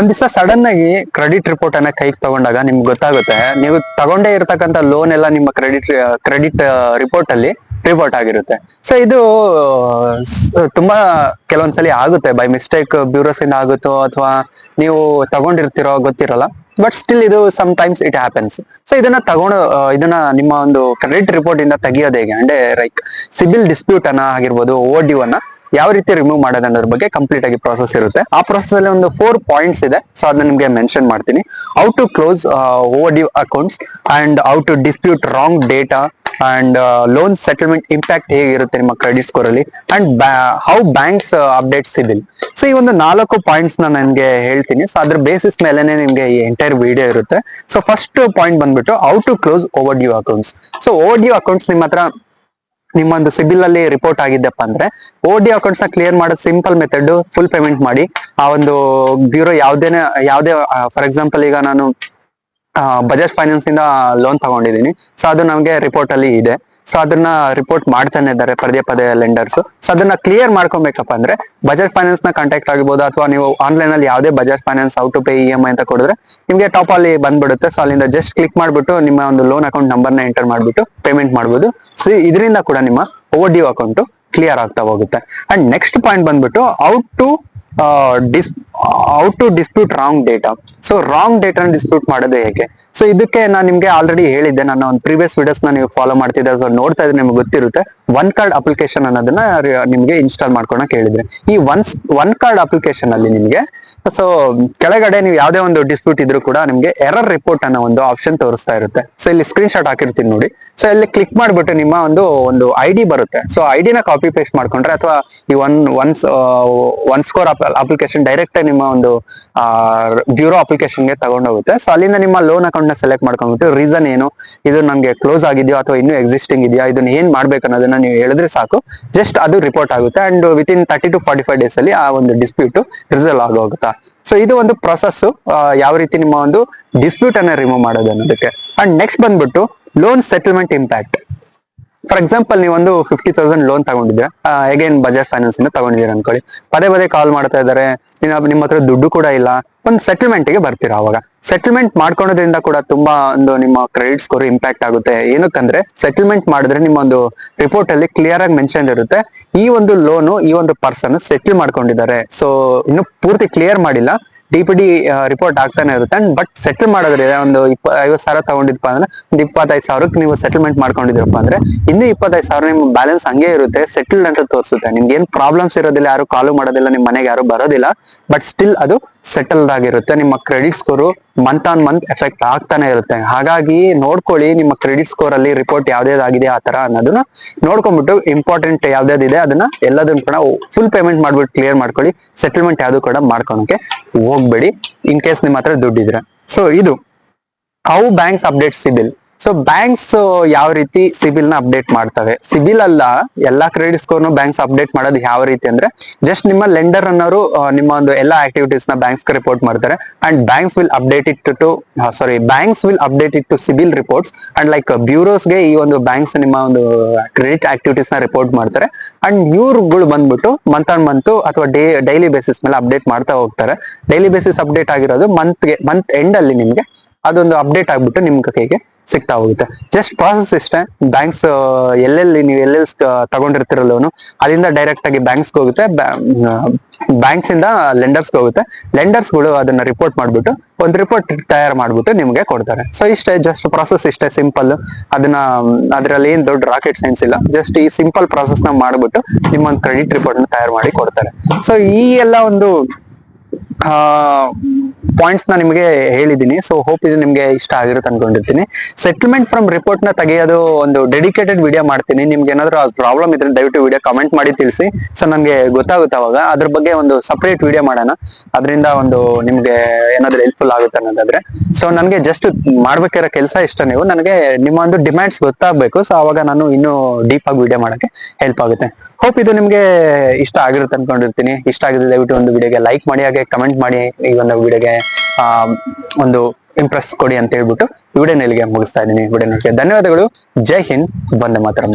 ಒಂದ್ ದಿವಸ ಸಡನ್ ಆಗಿ ಕ್ರೆಡಿಟ್ ರಿಪೋರ್ಟ್ ಅನ್ನ ಕೈಗೆ ತಗೊಂಡಾಗ ನಿಮ್ಗೆ ಗೊತ್ತಾಗುತ್ತೆ. ನೀವು ತಗೊಂಡೇ ಇರತಕ್ಕಂತ ಲೋನ್ ಎಲ್ಲ ನಿಮ್ಮ ಕ್ರೆಡಿಟ್ ಕ್ರೆಡಿಟ್ ರಿಪೋರ್ಟ್ ಅಲ್ಲಿ ರಿಪೋರ್ಟ್ ಆಗಿರುತ್ತೆ. ಸೊ ಇದು ತುಂಬಾ ಕೆಲವೊಂದ್ಸಲಿ ಆಗುತ್ತೆ. ಬೈ ಮಿಸ್ಟೇಕ್ ಬ್ಯೂರೋಸ್ ಇಂದ ಆಗುತ್ತೋ ಅಥವಾ ನೀವು ತಗೊಂಡಿರ್ತಿರೋ ಗೊತ್ತಿರಲ್ಲ. ಬಟ್ ಸ್ಟಿಲ್ ಇದು sometimes it happens so ಇದನ್ನ ತಗೊಂಡು ಇದನ್ನ ನಿಮ್ಮ ಒಂದು ಕ್ರೆಡಿಟ್ ರಿಪೋರ್ಟ್ ಇಂದ ತೆಗಿಯೋದು ಹೇಗೆ? ಅಂದ್ರೆ ಲೈಕ್ ಸಿಬಿಲ್ ಡಿಸ್ಪ್ಯೂಟ್ ಅನ್ನ ಆಗಿರ್ಬೋದು ಓ ಡಿ ಅನ್ನ ಯಾವ ರೀತಿ ರಿಮೂವ್ ಮಾಡೋದು ಅನ್ನೋದ್ರ ಬಗ್ಗೆ ಕಂಪ್ಲೀಟ್ ಆಗಿ ಪ್ರಾಸೆಸ್ ಇರುತ್ತೆ. ಆ ಪ್ರಾಸೆಸ್ ಅಲ್ಲಿ ಒಂದು ಫೋರ್ ಪಾಯಿಂಟ್ಸ್ ಇದೆ. ಸೊ ಅದನ್ನ ನಿಮ್ಗೆ ಮೆನ್ಷನ್ ಮಾಡ್ತೀನಿ. How to close overdue accounts and how to dispute wrong data and loan settlement impact ಹೇಗಿರುತ್ತೆ ನಿಮ್ಮ ಕ್ರೆಡಿಟ್ ಸ್ಕೋರ್ ಅಲ್ಲಿ and how banks updates CIBIL so ಈ ಒಂದು ನಾಲ್ಕು ಪಾಯಿಂಟ್ಸ್ನ ನನಗೆ ಹೇಳ್ತೀನಿ. ಸೊ ಅದ್ರ ಬೇಸಿಸ್ ಮೇಲೆ ನಿಮ್ಗೆ ಈ ಎಂಟೈರ್ ವಿಡಿಯೋ ಇರುತ್ತೆ. ಸೊ ಫಸ್ಟ್ ಪಾಯಿಂಟ್ ಬಂದ್ಬಿಟ್ಟು how to close overdue accounts so overdue accounts ನಿಮ್ಮ ಹತ್ರ ನಿಮ್ಮೊಂದು ಸಿಬಿಲ್ ಅಲ್ಲಿ ರಿಪೋರ್ಟ್ ಆಗಿದ್ದಪ್ಪ ಅಂದ್ರೆ ಡಿ ಅಕೌಂಟ್ಸ್ನ ಕ್ಲಿಯರ್ ಮಾಡೋದು ಸಿಂಪಲ್ ಮೆಥಡ್ ಫುಲ್ ಪೇಮೆಂಟ್ ಮಾಡಿ ಆ ಒಂದು ಬ್ಯೂರೋ ಯಾವ್ದೇನೆ, ಯಾವ್ದೇ ಫಾರ್ ಎಕ್ಸಾಂಪಲ್ ಈಗ ನಾನು ಬಜಾಜ್ ಫೈನಾನ್ಸ್ ಇಂದ ಲೋನ್ ತಗೊಂಡಿದ್ದೀನಿ. ಸೊ ಅದು ನಮಗೆ ರಿಪೋರ್ಟ್ ಅಲ್ಲಿ ಇದೆ. ಸೊ ಅದನ್ನ ರಿಪೋರ್ಟ್ ಮಾಡ್ತಾನೆ ಇದ್ದಾರೆ ಪದೇ ಪದೇ ಲೆಂಡರ್ಸ್ ಸೊ ಅದನ್ನ ಕ್ಲಿಯರ್ ಮಾಡ್ಕೊಬೇಕಪ್ಪ ಅಂದ್ರೆ ಬಜಾಜ್ ಫೈನಾನ್ಸ್ನ ಕಾಂಟ್ಯಾಕ್ಟ್ ಆಗಿರ್ಬೋದು ಅಥವಾ ನೀವು ಆನ್ಲೈನ್ ಅಲ್ಲಿ ಯಾವುದೇ Bajaj finance autopay E M I ಅಂತ ಕೊಡಿದ್ರೆ ನಿಮಗೆ ಟಾಪ್ ಅಲ್ಲಿ ಬಂದ್ಬಿಡುತ್ತೆ. ಸೊ ಅಲ್ಲಿಂದ ಜಸ್ಟ್ ಕ್ಲಿಕ್ ಮಾಡ್ಬಿಟ್ಟು ನಿಮ್ಮ ಒಂದು ಲೋನ್ ಅಕೌಂಟ್ ನಂಬರ್ನ ಎಂಟರ್ ಮಾಡ್ಬಿಟ್ಟು ಪೇಮೆಂಟ್ ಮಾಡ್ಬೋದು. ಸೊ ಇದರಿಂದ ಕೂಡ ನಿಮ್ಮ ಓವರ್ ಡ್ಯೂ ಅಕೌಂಟ್ ಕ್ಲಿಯರ್ ಆಗ್ತಾ ಹೋಗುತ್ತೆ. ಅಂಡ್ ನೆಕ್ಸ್ಟ್ ಪಾಯಿಂಟ್ ಬಂದ್ಬಿಟ್ಟು how to dis how to dispute wrong data so wrong data dispute ಮಾಡೋದು ಹೇಗೆ? ಸೊ ಇದಕ್ಕೆ ನಾನು ನಿಮ್ಗೆ ಆಲ್ರೆಡಿ ಹೇಳಿದ್ದೆ. ನಾನು ಒಂದು ಪ್ರೀವಿಯಸ್ ವಿಡಿಯೋಸ್ ನೀವು ಫಾಲೋ ಮಾಡ್ತಿದ್ದೆ. ಅಥವಾ ನೋಡ್ತಾ ಇದ್ರೆ ನಿಮ್ಗೆ ಗೊತ್ತಿರುತ್ತೆ. ಒನ್ ಕಾರ್ಡ್ ಅಪ್ಲಿಕೇಶನ್ ಅನ್ನೋದನ್ನ ನಿಮ್ಗೆ ಇನ್ಸ್ಟಾಲ್ ಮಾಡ್ಕೊಳಕ್ ಹೇಳಿದ್ರೆ. ಈ ಒನ್ಸ್ ಒನ್ ಕಾರ್ಡ್ ಅಪ್ಲಿಕೇಶನ್ ಅಲ್ಲಿ ನಿಮ್ಗೆ ಸೊ ಕೆಳಗಡೆ ನೀವು ಯಾವುದೇ ಒಂದು ಡಿಸ್ಪ್ಯೂಟ್ ಇದ್ರು ಕೂಡ ನಿಮ್ಗೆ ಎರರ್ ರಿಪೋರ್ಟ್ ಅನ್ನೋ ಒಂದು ಆಪ್ಷನ್ ತೋರಿಸ್ತಾ ಇರುತ್ತೆ. ಸೊ ಇಲ್ಲಿ ಸ್ಕ್ರೀನ್ ಶಾಟ್ ಹಾಕಿರ್ತೀನಿ ನೋಡಿ. ಸೊ ಇಲ್ಲಿ ಕ್ಲಿಕ್ ಮಾಡ್ಬಿಟ್ಟು ನಿಮ್ಮ ಒಂದು ಒಂದು ಐ ಡಿ ಬರುತ್ತೆ. ಸೊ ಐ ಡಿನ ಕಾಪಿ ಪೇಸ್ಟ್ ಮಾಡ್ಕೊಂಡ್ರೆ ಅಥವಾ ಈ one ones one score application direct ನಿಮ್ಮ ಒಂದು ಬ್ಯೂರೋ ಅಪ್ಲಿಕೇಶನ್ಗೆ ತಗೊಂಡೋಗುತ್ತೆ. ಸೊ ಅಲ್ಲಿಂದ ನಿಮ್ಮ ಲೋನ್ ಅಕೌಂಟ್ನ ಸೆಲೆಕ್ಟ್ ಮಾಡ್ಕೊಂಡ್ಬಿಟ್ಟು ರೀಸನ್ ಏನು? ಇದು ನಮಗೆ ಕ್ಲೋಸ್ ಆಗಿದೆಯೋ ಅಥವಾ ಇನ್ನೂ ಎಕ್ಸಿಸ್ಟಿಂಗ್ ಇದೆಯಾ? ಇದನ್ನ ಏನ್ ಮಾಡ್ಬೇಕು ಅನ್ನೋದನ್ನ ನೀವು ಹೇಳಿದ್ರೆ ಸಾಕು. ಜಸ್ಟ್ ಅದು ರಿಪೋರ್ಟ್ ಆಗುತ್ತೆ. And within thirty to forty five days ಅಲ್ಲಿ ಆ ಒಂದು ಡಿಸ್ಪ್ಯೂಟ್ ರಿಸಲ್ವ್ ಆಗೋಗುತ್ತಾ? ಸೊ ಇದು ಒಂದು ಪ್ರೊಸೆಸ್ ಯಾವ ರೀತಿ ನಿಮ್ಮ ಒಂದು ಡಿಸ್ಪ್ಯೂಟ್ ಅನ್ನ ರಿಮೂವ್ ಮಾಡೋದು ಅನ್ನೋದಕ್ಕೆ. ಅಂಡ್ ನೆಕ್ಸ್ಟ್ ಬಂದ್ಬಿಟ್ಟು loan settlement impact for example ನೀವು ಒಂದು ಫಿಫ್ಟಿ ತೌಸಂಡ್ ಲೋನ್ ತಗೊಂಡಿದ್ರೆ ಅಗೇನ್ ಬಜಾಜ್ ಫೈನಾನ್ಸ್ ಇಂದ ತಗೊಂಡಿದ್ದೀರಾ ಅನ್ಕೊಳ್ಳಿ. ಪದೇ ಪದೇ ಕಾಲ್ ಮಾಡ್ತಾ ಇದ್ದಾರೆ. ನಿಮ್ಮ ಹತ್ರ ದುಡ್ಡು ಕೂಡ ಇಲ್ಲ. ಒಂದು ಸೆಟಲ್ಮೆಂಟ್ಗೆ ಬರ್ತೀರಾ ಅವಾಗ? ಸೆಟಲ್ಮೆಂಟ್ ಮಾಡ್ಕೊಳೋದ್ರಿಂದ ಕೂಡ ತುಂಬಾ ಒಂದು ನಿಮ್ಮ ಕ್ರೆಡಿಟ್ ಸ್ಕೋರ್ ಇಂಪ್ಯಾಕ್ಟ್ ಆಗುತ್ತೆ. ಏನಕ್ಕಂದ್ರೆ ಸೆಟಲ್ಮೆಂಟ್ ಮಾಡಿದ್ರೆ ನಿಮ್ಮ ಒಂದು ರಿಪೋರ್ಟ್ ಅಲ್ಲಿ ಕ್ಲಿಯರ್ ಆಗಿ ಮೆನ್ಷನ್ ಇರುತ್ತೆ. ಈ ಒಂದು ಲೋನು ಈ ಒಂದು ಪರ್ಸನ್ ಸೆಟಲ್ ಮಾಡ್ಕೊಂಡಿದ್ದಾರೆ. ಸೊ ಇನ್ನು ಪೂರ್ತಿ ಕ್ಲಿಯರ್ ಮಾಡಿಲ್ಲ. ಡಿ ಪಿ ರಿಪೋರ್ಟ್ ಆಗ್ತಾನೆ ಇರುತ್ತೆ. ಅಂಡ್ ಬಟ್ ಸೆಟಲ್ ಮಾಡೋದ್ರೆ ಒಂದು ಇಪ್ಪ, ಐವತ್ತು ಸಾವಿರ ತಗೊಂಡಿದ್ಪ ಅಂದ್ರೆ, ಒಂದು ಇಪ್ಪತ್ತೈದು ಸಾವಿರಕ್ಕೆ ನೀವು ಸೆಟಲ್ಮೆಂಟ್ ಮಾಡ್ಕೊಂಡಿದ್ರಪ್ಪ ಅಂದ್ರೆ, ಇನ್ನೂ ಇಪ್ಪತ್ತೈದು ಸಾವಿರ ನಿಮ್ಮ ಬ್ಯಾಲೆನ್ಸ್ ಹಂಗೆ ಇರುತ್ತೆ. ಸೆಟಲ್ಡ್ ಅಂತ ತೋರಿಸುತ್ತೆ. ನಿಮ್ಗೆ ಏನ್ ಪ್ರಾಬ್ಲಮ್ಸ್ ಇರೋದಿಲ್ಲ, ಯಾರು ಕಾಲು ಮಾಡೋದಿಲ್ಲ, ನಿಮ್ಮ ಮನೆಗೆ ಯಾರು ಬರೋದಿಲ್ಲ. ಬಟ್ ಸ್ಟಿಲ್ ಅದು ಸೆಟಲ್ಡ್ ಆಗಿರುತ್ತೆ. ನಿಮ್ಮ credit score month on month effect ಆಗ್ತಾನೆ ಇರುತ್ತೆ. ಹಾಗಾಗಿ ನೋಡ್ಕೊಳ್ಳಿ ನಿಮ್ಮ ಕ್ರೆಡಿಟ್ ಸ್ಕೋರ್ ಅಲ್ಲಿ ರಿಪೋರ್ಟ್ ಯಾವ್ದಾಗಿದೆ ಆ ತರ ಅನ್ನೋದನ್ನ ನೋಡ್ಕೊಂಡ್ಬಿಟ್ಟು ಇಂಪಾರ್ಟೆಂಟ್ ಯಾವ್ದಾದಿದೆ ಅದನ್ನ ಎಲ್ಲದನ್ನ ಕೂಡ ಫುಲ್ ಪೇಮೆಂಟ್ ಮಾಡ್ಬಿಟ್ಟು ಕ್ಲಿಯರ್ ಮಾಡ್ಕೊಳ್ಳಿ. ಸೆಟಲ್ಮೆಂಟ್ ಯಾವ್ದು ಕೂಡ ಮಾಡ್ಕೊಳಕ್ಕೆ ಹೋಗ್ಬೇಡಿ. ಇನ್ ಕೇಸ್ ನಿಮ್ಮ ಹತ್ರ ದುಡ್ಡಿದ್ರೆ. ಸೊ ಇದು how banks update CIBIL? So banks ಯಾವ ರೀತಿ ಸಿಬಿಲ್ನ ಅಪ್ಡೇಟ್ ಮಾಡ್ತವೆ? ಸಿಬಿಲ್ ಅಲ್ಲ ಎಲ್ಲಾ ಕ್ರೆಡಿಟ್ ಸ್ಕೋರ್ ಬ್ಯಾಂಕ್ಸ್ ಅಪ್ಡೇಟ್ ಮಾಡೋದು ಯಾವ ರೀತಿ ಅಂದ್ರೆ ಜಸ್ಟ್ ನಿಮ್ಮ ಲೆಂಡರ್ ಅನ್ನೋರು ನಿಮ್ಮ ಒಂದು ಎಲ್ಲಾ ಆಕ್ಟಿವಿಟೀಸ್ನ ಬ್ಯಾಂಕ್ಸ್ ರಿಪೋರ್ಟ್ ಮಾಡ್ತಾರೆ. And banks will update it to sorry banks will update it to CIBIL reports and like ಬ್ಯೂರೋಸ್ಗೆ ಈ ಒಂದು ಬ್ಯಾಂಕ್ಸ್ ನಿಮ್ಮ ಒಂದು ಕ್ರೆಡಿಟ್ ಆಕ್ಟಿವಿಟೀಸ್ನ ರಿಪೋರ್ಟ್ ಮಾಡ್ತಾರೆ. ಅಂಡ್ ಇವ್ರುಗಳು ಬಂದ್ಬಿಟ್ಟು ಮಂತ್ ಆನ್ ಮಂತ್ ಅಥವಾ ಡೇ ಡೈಲಿ ಬೇಸಿಸ್ ಮೇಲೆ ಅಪ್ಡೇಟ್ ಮಾಡ್ತಾ ಹೋಗ್ತಾರೆ. ಡೈಲಿ ಬೇಸಿಸ್ ಅಪ್ಡೇಟ್ ಆಗಿರೋದು ಮಂತ್ಗೆ ಮಂತ್ ಎಂಡ್ ಅಲ್ಲಿ ನಿಮ್ಗೆ. ಅದೊಂದು ಅಪ್ಡೇಟ್ ಆಗ್ಬಿಟ್ಟು ನಿಮ್ ಕೈಗೆ ಸಿಗ್ತಾ ಹೋಗುತ್ತೆ. ಜಸ್ಟ್ ಪ್ರಾಸೆಸ್ ಇಷ್ಟೇ. ಬ್ಯಾಂಕ್ಸ್ ಎಲ್ಲೆಲ್ಲಿ ನೀವು ಎಲ್ಲೆಲ್ಲಿ ತಗೊಂಡಿರ್ತಿರೋ ಲೋನು ಅಲ್ಲಿಂದ ಡೈರೆಕ್ಟ್ ಆಗಿ ಬ್ಯಾಂಕ್ಸ್ ಹೋಗುತ್ತೆ. ಬ್ಯಾಂಕ್ಸ್ ಇಂದ ಲೆಂಡರ್ಸ್ಗೆ ಹೋಗುತ್ತೆ. ಲೆಂಡರ್ಸ್ಗಳು ಅದನ್ನ ರಿಪೋರ್ಟ್ ಮಾಡ್ಬಿಟ್ಟು, ಒಂದು ರಿಪೋರ್ಟ್ ತಯಾರು ಮಾಡ್ಬಿಟ್ಟು ನಿಮ್ಗೆ ಕೊಡ್ತಾರೆ. ಸೊ ಇಷ್ಟೇ ಜಸ್ಟ್ ಪ್ರಾಸೆಸ್ ಇಷ್ಟೇ ಸಿಂಪಲ್ ಅದನ್ನ, ಅದರಲ್ಲಿ ಏನ್ ದೊಡ್ಡ ರಾಕೆಟ್ ಸೈನ್ಸ್ ಇಲ್ಲ. ಜಸ್ಟ್ ಈ ಸಿಂಪಲ್ ಪ್ರಾಸೆಸ್ನ ಮಾಡ್ಬಿಟ್ಟು ನಿಮ್ಮ ಒಂದು ಕ್ರೆಡಿಟ್ ರಿಪೋರ್ಟ್ನ ತಯಾರು ಮಾಡಿ ಕೊಡ್ತಾರೆ. ಸೊ ಈ ಎಲ್ಲ ಒಂದು ಪಾಯಿಂಟ್ಸ್ನ ನಿಮಗೆ ಹೇಳಿದ್ದೀನಿ. ಸೊ ಹೋಪ್ ಇದು ನಿಮ್ಗೆ ಇಷ್ಟ ಆಗಿರುತ್ತೆ ಅನ್ಕೊಂಡಿರ್ತೀನಿ. ಸೆಟಲ್ಮೆಂಟ್ ಫ್ರಮ್ ರಿಪೋರ್ಟ್ನ ತೆಗೆಯೋದು ಒಂದು ಡೆಡಿಕೇಟೆಡ್ ವಿಡಿಯೋ ಮಾಡ್ತೀನಿ. ನಿಮ್ಗೆ ಏನಾದ್ರು ಪ್ರಾಬ್ಲಮ್ ಇದ್ರೆ ದಯವಿಟ್ಟು ವಿಡಿಯೋ ಕಮೆಂಟ್ ಮಾಡಿ ತಿಳಿಸಿ. ಸೊ ನಮ್ಗೆ ಗೊತ್ತಾಗುತ್ತೆ ಅವಾಗ. ಅದ್ರ ಬಗ್ಗೆ ಒಂದು ಸಪ್ರೇಟ್ ವಿಡಿಯೋ ಮಾಡೋಣ. ಅದರಿಂದ ಒಂದು ನಿಮ್ಗೆ ಏನಾದ್ರು ಹೆಲ್ಪ್ಫುಲ್ ಆಗುತ್ತೆ ಅನ್ನೋದಾದ್ರೆ. ಸೊ ನನಗೆ ಜಸ್ಟ್ ಮಾಡ್ಬೇಕಿರೋ ಕೆಲಸ ಇಷ್ಟ ನೀವು. ನನಗೆ ನಿಮ್ಮ ಒಂದು ಡಿಮ್ಯಾಂಡ್ಸ್ ಗೊತ್ತಾಗಬೇಕು. ಸೊ ಅವಾಗ ನಾನು ಇನ್ನೂ ಡೀಪ್ ಆಗಿ ವಿಡಿಯೋ ಮಾಡೋಕ್ಕೆ ಹೆಲ್ಪ್ ಆಗುತ್ತೆ. ಹೋಪ್ ಇದು ನಿಮ್ಗೆ ಇಷ್ಟ ಆಗಿರುತ್ತೆ ಅನ್ಕೊಂಡಿರ್ತೀನಿ. ಇಷ್ಟ ಆಗಿದೆ ದಯವಿಟ್ಟು ಒಂದು ವಿಡಿಯೋಗೆ ಲೈಕ್ ಮಾಡಿ, ಹಾಗೆ ಕಮೆಂಟ್ ಮಾಡಿ ಈ ಒಂದು ವಿಡಿಯೋಗೆ ಒಂದು ಇಂಪ್ರೆಸ್ ಕೊಡಿ ಅಂತ ಹೇಳ್ಬಿಟ್ಟು ವಿಡಿಯೋ ಇಲ್ಲಿಗೆ ಮುಗಿಸ್ತಾ ಇದ್ದೀನಿ. ವಿಡಿಯೋ ನೋಡಿ ಧನ್ಯವಾದಗಳು. ಜೈ ಹಿಂದ್. ವಂದೇ ಮಾತರಂ.